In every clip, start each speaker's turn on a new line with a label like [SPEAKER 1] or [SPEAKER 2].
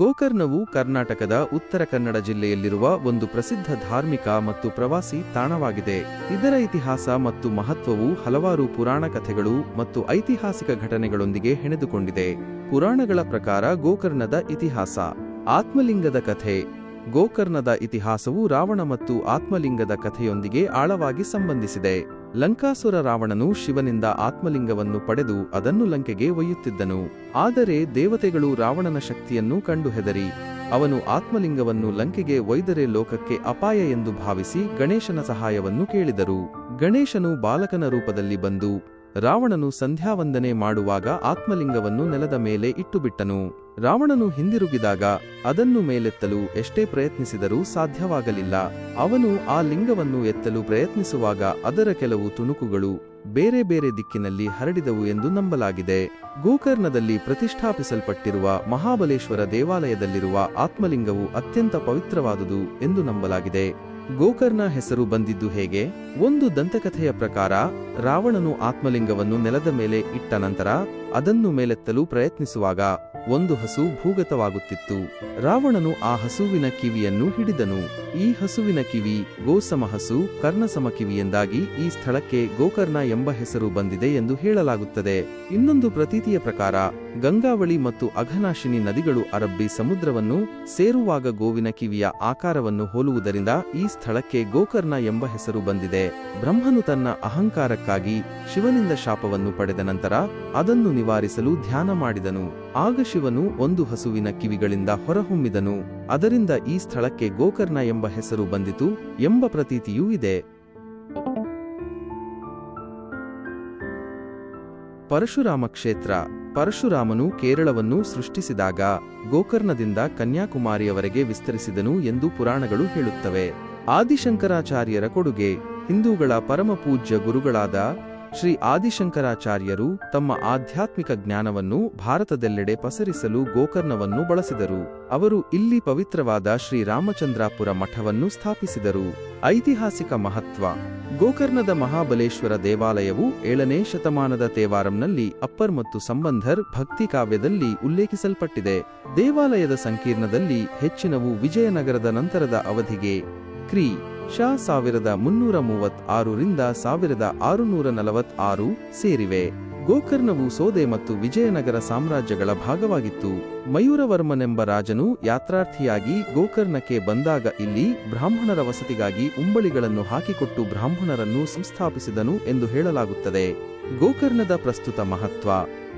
[SPEAKER 1] ಗೋಕರ್ಣವು ಕರ್ನಾಟಕದ ಉತ್ತರ ಕನ್ನಡ ಜಿಲ್ಲೆಯಲ್ಲಿರುವ ಒಂದು ಪ್ರಸಿದ್ಧ ಧಾರ್ಮಿಕ ಮತ್ತು ಪ್ರವಾಸಿ ತಾಣವಾಗಿದೆ. ಇದರ ಇತಿಹಾಸ ಮತ್ತು ಮಹತ್ವವು ಹಲವಾರು ಪುರಾಣ ಕಥೆಗಳು ಮತ್ತು ಐತಿಹಾಸಿಕ ಘಟನೆಗಳೊಂದಿಗೆ ಹೆಣೆದುಕೊಂಡಿದೆ. ಪುರಾಣಗಳ ಪ್ರಕಾರ ಗೋಕರ್ಣದ ಇತಿಹಾಸ, ಆತ್ಮಲಿಂಗದ ಕಥೆ ಗೋಕರ್ಣದ ಇತಿಹಾಸವು ರಾವಣ ಮತ್ತು ಆತ್ಮಲಿಂಗದ ಕಥೆಯೊಂದಿಗೆ ಆಳವಾಗಿ ಸಂಬಂಧಿಸಿದೆ. ಲಂಕಾಸುರ ರಾವಣನು ಶಿವನಿಂದ ಆತ್ಮಲಿಂಗವನ್ನು ಪಡೆದು ಅದನ್ನು ಲಂಕೆಗೆ ಒಯ್ಯುತ್ತಿದ್ದನು. ಆದರೆ ದೇವತೆಗಳು ರಾವಣನ ಶಕ್ತಿಯನ್ನು ಕಂಡು ಹೆದರಿ ಅವನು ಆತ್ಮಲಿಂಗವನ್ನು ಲಂಕೆಗೆ ಒಯ್ದರೆ ಲೋಕಕ್ಕೆ ಅಪಾಯ ಎಂದು ಭಾವಿಸಿ ಗಣೇಶನ ಸಹಾಯವನ್ನು ಕೇಳಿದರು. ಗಣೇಶನು ಬಾಲಕನ ರೂಪದಲ್ಲಿ ಬಂದು ರಾವಣನು ಸಂಧ್ಯಾವಂದನೆ ಮಾಡುವಾಗ ಆತ್ಮಲಿಂಗವನ್ನು ನೆಲದ ಮೇಲೆ ಇಟ್ಟುಬಿಟ್ಟನು. ರಾವಣನು ಹಿಂದಿರುಗಿದಾಗ ಅದನ್ನು ಮೇಲೆತ್ತಲು ಎಷ್ಟೇ ಪ್ರಯತ್ನಿಸಿದರೂ ಸಾಧ್ಯವಾಗಲಿಲ್ಲ. ಅವನು ಆ ಲಿಂಗವನ್ನು ಎತ್ತಲು ಪ್ರಯತ್ನಿಸುವಾಗ ಅದರ ಕೆಲವು ತುಣುಕುಗಳು ಬೇರೆ ಬೇರೆ ದಿಕ್ಕಿನಲ್ಲಿ ಹರಡಿದವು ಎಂದು ನಂಬಲಾಗಿದೆ. ಗೋಕರ್ಣದಲ್ಲಿ ಪ್ರತಿಷ್ಠಾಪಿಸಲ್ಪಟ್ಟಿರುವ ಮಹಾಬಲೇಶ್ವರ ದೇವಾಲಯದಲ್ಲಿರುವ ಆತ್ಮಲಿಂಗವು ಅತ್ಯಂತ ಪವಿತ್ರವಾದುದು ಎಂದು ನಂಬಲಾಗಿದೆ. ಗೋಕರ್ಣ ಹೆಸರು ಬಂದಿದ್ದು ಹೇಗೆ? ಒಂದು ದಂತಕಥೆಯ ಪ್ರಕಾರ, ರಾವಣನು ಆತ್ಮಲಿಂಗವನ್ನು ನೆಲದ ಮೇಲೆ ಇಟ್ಟ ನಂತರ ಅದನ್ನು ಮೇಲೆತ್ತಲು ಪ್ರಯತ್ನಿಸುವಾಗ ಒಂದು ಹಸು ಭೂಗತವಾಗುತ್ತಿತ್ತು. ರಾವಣನು ಆ ಹಸುವಿನ ಕಿವಿಯನ್ನು ಹಿಡಿದನು. ಈ ಹಸುವಿನ ಕಿವಿ ಗೋಸಮ ಹಸು, ಕರ್ಣಸಮ ಕಿವಿಯೆಂದಾಗಿ ಈ ಸ್ಥಳಕ್ಕೆ ಗೋಕರ್ಣ ಎಂಬ ಹೆಸರು ಬಂದಿದೆ ಎಂದು ಹೇಳಲಾಗುತ್ತದೆ. ಇನ್ನೊಂದು ಪ್ರತೀತಿಯ ಪ್ರಕಾರ ಗಂಗಾವಳಿ ಮತ್ತು ಅಘನಾಶಿನಿ ನದಿಗಳು ಅರಬ್ಬಿ ಸಮುದ್ರವನ್ನು ಸೇರುವಾಗ ಗೋವಿನ ಕಿವಿಯ ಆಕಾರವನ್ನು ಹೋಲುವುದರಿಂದ ಈ ಸ್ಥಳಕ್ಕೆ ಗೋಕರ್ಣ ಎಂಬ ಹೆಸರು ಬಂದಿದೆ. ಬ್ರಹ್ಮನು ತನ್ನ ಅಹಂಕಾರಕ್ಕಾಗಿ ಶಿವನಿಂದ ಶಾಪವನ್ನು ಪಡೆದ ನಂತರ ಅದನ್ನು ನಿವಾರಿಸಲು ಧ್ಯಾನ ಮಾಡಿದನು. ಆಗ ಶಿವನು ಒಂದು ಹಸುವಿನ ಕಿವಿಗಳಿಂದ ಹೊರಹೊಮ್ಮಿದನು. ಅದರಿಂದ ಈ ಸ್ಥಳಕ್ಕೆ ಗೋಕರ್ಣ ಎಂಬ ಹೆಸರು ಬಂದಿತು ಎಂಬ ಪ್ರತೀತಿಯೂ ಇದೆ. ಪರಶುರಾಮ ಕ್ಷೇತ್ರ ಪರಶುರಾಮನು ಕೇರಳವನ್ನು ಸೃಷ್ಟಿಸಿದಾಗ ಗೋಕರ್ಣದಿಂದ ಕನ್ಯಾಕುಮಾರಿಯವರೆಗೆ ವಿಸ್ತರಿಸಿದನು ಎಂದು ಪುರಾಣಗಳು ಹೇಳುತ್ತವೆ. ಆದಿಶಂಕರಾಚಾರ್ಯರ ಕೊಡುಗೆ ಹಿಂದೂಗಳ ಪರಮಪೂಜ್ಯ ಗುರುಗಳಾದ ಶ್ರೀ ಆದಿಶಂಕರಾಚಾರ್ಯರು ತಮ್ಮ ಆಧ್ಯಾತ್ಮಿಕ ಜ್ಞಾನವನ್ನು ಭಾರತದೆಲ್ಲೆಡೆ ಪಸರಿಸಲು ಗೋಕರ್ಣವನ್ನು ಬಳಸಿದರು. ಅವರು ಇಲ್ಲಿ ಪವಿತ್ರವಾದ ಶ್ರೀ ರಾಮಚಂದ್ರಾಪುರ ಮಠವನ್ನು ಸ್ಥಾಪಿಸಿದರು. ಐತಿಹಾಸಿಕ ಮಹತ್ವ. ಗೋಕರ್ಣದ ಮಹಾಬಲೇಶ್ವರ ದೇವಾಲಯವು ಏಳನೇ ಶತಮಾನದ ತೇವಾರಂನಲ್ಲಿ ಅಪ್ಪರ್ ಮತ್ತು ಸಂಬಂಧರ್ ಭಕ್ತಿ ಕಾವ್ಯದಲ್ಲಿ ಉಲ್ಲೇಖಿಸಲ್ಪಟ್ಟಿದೆ. ದೇವಾಲಯದ ಸಂಕೀರ್ಣದಲ್ಲಿ ಹೆಚ್ಚಿನವು ವಿಜಯನಗರದ ನಂತರದ ಅವಧಿಗೆ ಕ್ರಿ. ಶಾ ಸಾವಿರದ ಮುನ್ನೂರ ಮೂವತ್ ಆರರಿಂದ ಸಾವಿರದ ಆರುನೂರ ನಲವತ್ ಆರು ಸೇರಿವೆ. ಗೋಕರ್ಣವು ಸೋದೆ ಮತ್ತು ವಿಜಯನಗರ ಸಾಮ್ರಾಜ್ಯಗಳ ಭಾಗವಾಗಿತ್ತು. ಮಯೂರವರ್ಮನೆಂಬ ರಾಜನು ಯಾತ್ರಾರ್ಥಿಯಾಗಿ ಗೋಕರ್ಣಕ್ಕೆ ಬಂದಾಗ ಇಲ್ಲಿ ಬ್ರಾಹ್ಮಣರ ವಸತಿಗಾಗಿ ಉಂಬಳಿಗಳನ್ನು ಹಾಕಿಕೊಟ್ಟು ಬ್ರಾಹ್ಮಣರನ್ನು ಸಂಸ್ಥಾಪಿಸಿದನು ಎಂದು ಹೇಳಲಾಗುತ್ತದೆ. ಗೋಕರ್ಣದ ಪ್ರಸ್ತುತ ಮಹತ್ವ.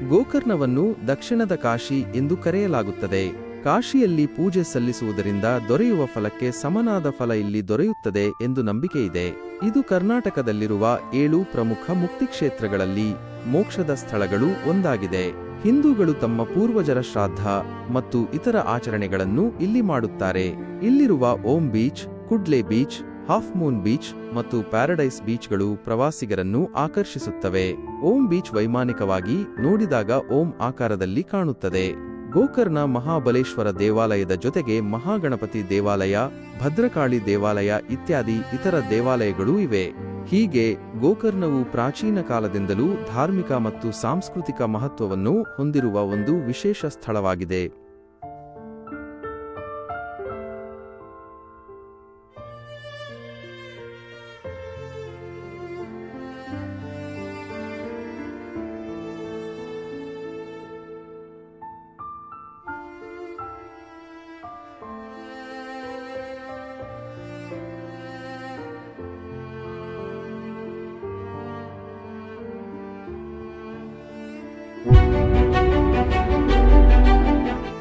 [SPEAKER 1] ಗೋಕರ್ಣವನ್ನು ದಕ್ಷಿಣದ ಕಾಶಿ ಎಂದು ಕರೆಯಲಾಗುತ್ತದೆ. ಕಾಶಿಯಲ್ಲಿ ಪೂಜೆ ಸಲ್ಲಿಸುವುದರಿಂದ ದೊರೆಯುವ ಫಲಕ್ಕೆ ಸಮನಾದ ಫಲ ಇಲ್ಲಿ ದೊರೆಯುತ್ತದೆ ಎಂದು ನಂಬಿಕೆಯಿದೆ. ಇದು ಕರ್ನಾಟಕದಲ್ಲಿರುವ ಏಳು ಪ್ರಮುಖ ಮುಕ್ತಿ ಕ್ಷೇತ್ರಗಳಲ್ಲಿ ಮೋಕ್ಷದ ಸ್ಥಳಗಳು ಒಂದಾಗಿದೆ. ಹಿಂದೂಗಳು ತಮ್ಮ ಪೂರ್ವಜರ ಶ್ರಾದ್ದ ಮತ್ತು ಇತರ ಆಚರಣೆಗಳನ್ನು ಇಲ್ಲಿ ಮಾಡುತ್ತಾರೆ. ಇಲ್ಲಿರುವ Om beach, Kudle beach, half moon beach ಮತ್ತು ಪ್ಯಾರಡೈಸ್ ಬೀಚ್ಗಳು ಪ್ರವಾಸಿಗರನ್ನು ಆಕರ್ಷಿಸುತ್ತವೆ. ಓಂ ಬೀಚ್ ವೈಮಾನಿಕವಾಗಿ ನೋಡಿದಾಗ ಓಂ ಆಕಾರದಲ್ಲಿ ಕಾಣುತ್ತದೆ. ಗೋಕರ್ಣ ಮಹಾಬಲೇಶ್ವರ ದೇವಾಲಯದ ಜೊತೆಗೆ ಮಹಾಗಣಪತಿ ದೇವಾಲಯ, ಭದ್ರಕಾಳಿ ದೇವಾಲಯ ಇತ್ಯಾದಿ ಇತರ ದೇವಾಲಯಗಳೂ ಇವೆ. ಹೀಗೆ ಗೋಕರ್ಣವು ಪ್ರಾಚೀನ ಕಾಲದಿಂದಲೂ ಧಾರ್ಮಿಕ ಮತ್ತು ಸಾಂಸ್ಕೃತಿಕ ಮಹತ್ವವನ್ನು ಹೊಂದಿರುವ ಒಂದು ವಿಶೇಷ ಸ್ಥಳವಾಗಿದೆ.
[SPEAKER 2] Música